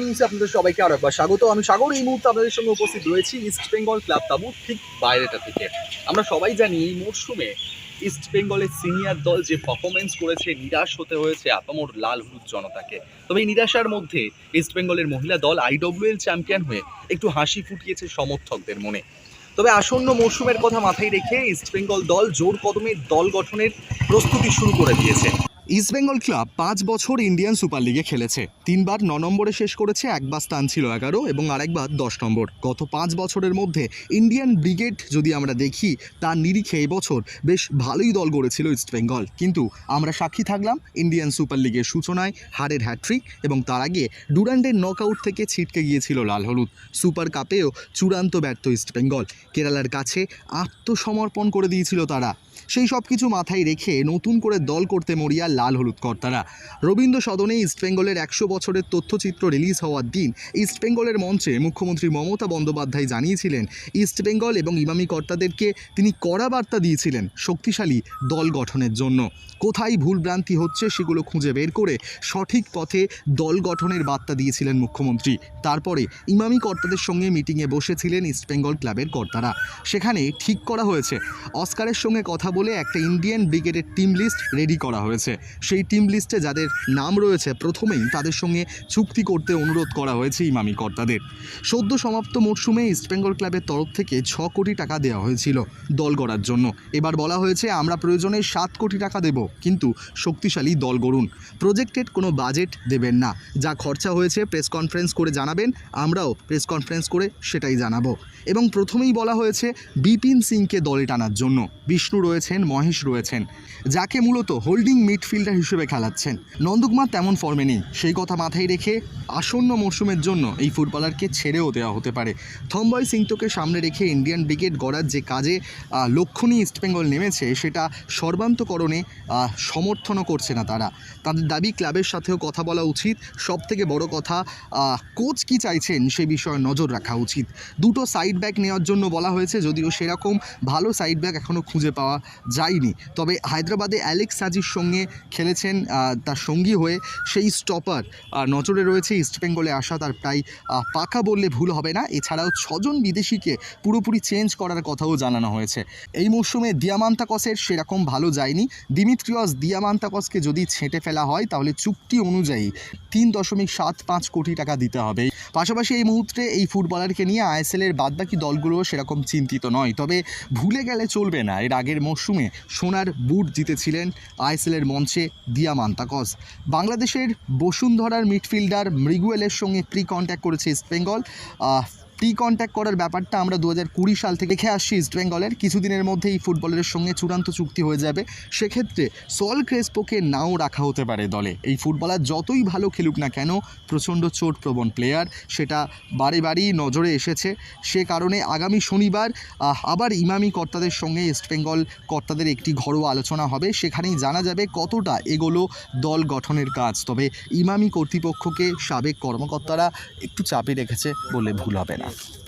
নিউজে আপনাদের সবাইকে আরও একবার স্বাগত। আমি সাগর, এই মুহূর্তে আপনাদের সঙ্গে উপস্থিত রয়েছি ইস্ট বেঙ্গল ক্লাব তাবুর ঠিক বাইরেটা থেকে। আমরা সবাই জানি এই মরশুমে ইস্ট বেঙ্গলের সিনিয়র দল যে পারফরমেন্স করেছে, নিরাশ হতে হয়েছে আপামর লাল হলুদ জনতাকে। তবে এই নিরাশার মধ্যে ইস্ট বেঙ্গলের মহিলা দল আইডব্লিউএল চ্যাম্পিয়ন হয়ে একটু হাসি ফুটিয়েছে সমর্থকদের মনে। তবে আসন্ন মরশুমের কথা মাথায় রেখে ইস্ট বেঙ্গল দল জোর কদমে দল গঠনের প্রস্তুতি শুরু করে দিয়েছে। ইস্টবেঙ্গল ক্লাব পাঁচ বছর ইন্ডিয়ান সুপার লিগে খেলেছে। তিনবার ন নম্বরে শেষ করেছে, একবার স্থান ছিল এগারো এবং আরেকবার দশ নম্বর। গত পাঁচ বছরের মধ্যে ইন্ডিয়ান ব্রিগেড যদি আমরা দেখি, তার নিরিখে এবছর বেশ ভালোই দল গড়েছিল ইস্টবেঙ্গল কিন্তু আমরা সাক্ষী থাকলাম ইন্ডিয়ান সুপার লিগের সূচনায় হারের হ্যাট্রিক এবং তার আগে ডুরান্ডের নকআউট থেকে ছিটকে গিয়েছিল লাল হলুদ। সুপার কাপেও চূড়ান্ত ব্যর্থ ইস্টবেঙ্গল কেরালার কাছে আত্মসমর্পণ করে দিয়েছিল তারা। সেই সব কিছু মাথায় রেখে নতুন করে দল করতে মরিয়া লাল হলুদ কর্তারা। রবীন্দ্র সদনে ইস্টবেঙ্গলের একশো বছরের তথ্যচিত্র রিলিজ হওয়ার দিন ইস্টবেঙ্গলের মঞ্চে মুখ্যমন্ত্রী মমতা বন্দ্যোপাধ্যায় জানিয়েছিলেন ইস্টবেঙ্গল এবং ইমামি কর্তাদেরকে তিনি কড়া বার্তা দিয়েছিলেন শক্তিশালী দল গঠনের জন্য। কোথায় ভুলভ্রান্তি হচ্ছে সেগুলো খুঁজে বের করে সঠিক পথে দল গঠনের বার্তা দিয়েছিলেন মুখ্যমন্ত্রী। তারপরে ইমামি কর্তাদের সঙ্গে মিটিংয়ে বসেছিলেন ইস্টবেঙ্গল ক্লাবের কর্তারা। সেখানে ঠিক করা হয়েছে, অস্কারের সঙ্গে কথা বলে একটা ইন্ডিয়ান ব্রিগেডের টিম লিস্ট রেডি করা হয়েছে। সেই টিম লিস্টে যাদের নাম রয়েছে, প্রথমেই তাদের সঙ্গে চুক্তি করতে অনুরোধ করা হয়েছে ইমামি কর্তাদের। সদ্য সমাপ্ত মরশুমে ইস্টবেঙ্গল ক্লাবের তরফ থেকে ছ কোটি টাকা দেওয়া হয়েছিল দল গড়ার জন্য। এবার বলা হয়েছে, আমরা প্রয়োজনে সাত কোটি টাকা দেব, কিন্তু শক্তিশালী দল গড়ুন। প্রজেক্টেড কোনো বাজেট দেবেন না। যা খরচা হয়েছে প্রেস কনফারেন্স করে জানাবেন, আমরাও প্রেস কনফারেন্স করে সেটাই জানাব। এবং প্রথমেই বলা হয়েছে, বিপিন সিংকে দলে টানার জন্য। বিষ্ণু রয়েছেন মহেশ রয়েছেন, যাকে মূলত হোল্ডিং মিডফিল্ডার হিসেবে খেলাচ্ছেন। নন্দকুমার তেমন ফর্মে নেই। সেই কথা মাথায় রেখে আসন্ন মরশুমের জন্য এই ফুটবলারকে ছেড়েও দেওয়া হতে পারে। থম্বয় সিংটোকে সামনে রেখে ইন্ডিয়ান ব্রিগেড গড়ার যে কাজে নিয়ে ইস্টবেঙ্গল নেমেছে, সেটা সর্বান্তকরণে সমর্থনও করছে না তারা। তাদের দাবি, ক্লাবের সাথেও কথা বলা উচিত। সব থেকে বড় কথা কোচ কি চাইছেন সে বিষয়ে নজর রাখা উচিত। দুটো সাইড ব্যাক নেওয়ার জন্য বলা হয়েছে, যদিও সেরকম ভালো সাইড ব্যাক এখনও খুঁজে পাওয়া যায়নি। তবে হায়দ্রাবাদে অ্যালেক্স সাজির সঙ্গে খেলেছেন তার সঙ্গী হয়ে সেই স্টপার নজরে রয়েছে ইস্টবেঙ্গলে আসা তার প্রায় পাকা বললে ভুল হবে না। এছাড়াও ছজন বিদেশিকে পুরোপুরি চেঞ্জ করার কথাও জানানো হয়েছে। এই মরশুমে দিয়ামান্তাকসের সেরকম ভালো যায়নি। দিমিত্রিয়স দিয়ামান্তাকসকে যদি ছেঁটে ফেলা হয়, তাহলে চুক্তি অনুযায়ী তিন দশমিক সাত পাঁচ কোটি টাকা দিতে হবে। পাশাপাশি এই মুহূর্তে এই ফুটবলারকে নিয়ে আইএসএলের বাদবাকি দলগুলোও সেরকম চিন্তিত নয়। তবে ভুলে গেলে চলবে না। এর আগের মরশুমে সোনার বুট জিতেছিলেন আইএসএলের মঞ্চে দিয়া মান্তাকস। বাংলাদেশের বসুন্ধরার মিডফিল্ডার মৃগুয়েলের সঙ্গে প্রি কন্ট্যাক্ট করেছে ইস্টবেঙ্গল প্রি কন্ট্যাক্ট করার ব্যাপারটা আমরা দু হাজার কুড়ি সাল থেকে দেখে আসছি ইস্টবেঙ্গলের কিছুদিনের মধ্যে এই ফুটবলের সঙ্গে চূড়ান্ত চুক্তি হয়ে যাবে। সেক্ষেত্রে সল ক্রেসপোকে নাও রাখা হতে পারে দলে। এই ফুটবলার যতই ভালো খেলুক না কেন, প্রচণ্ড চোটপ্রবণ প্লেয়ার সেটা বারে বারেই নজরে এসেছে। সে কারণে আগামী শনিবার আবার ইমামি কর্তাদের সঙ্গে ইস্টবেঙ্গল কর্তাদের একটি ঘরোয়া আলোচনা হবে। সেখানেই জানা যাবে কতটা এগোলো দল গঠনের কাজ। তবে ইমামি কর্তৃপক্ষকে সাবেক কর্মকর্তারা একটু চাপে রেখেছে বলে ভুল হবে না। Podcast.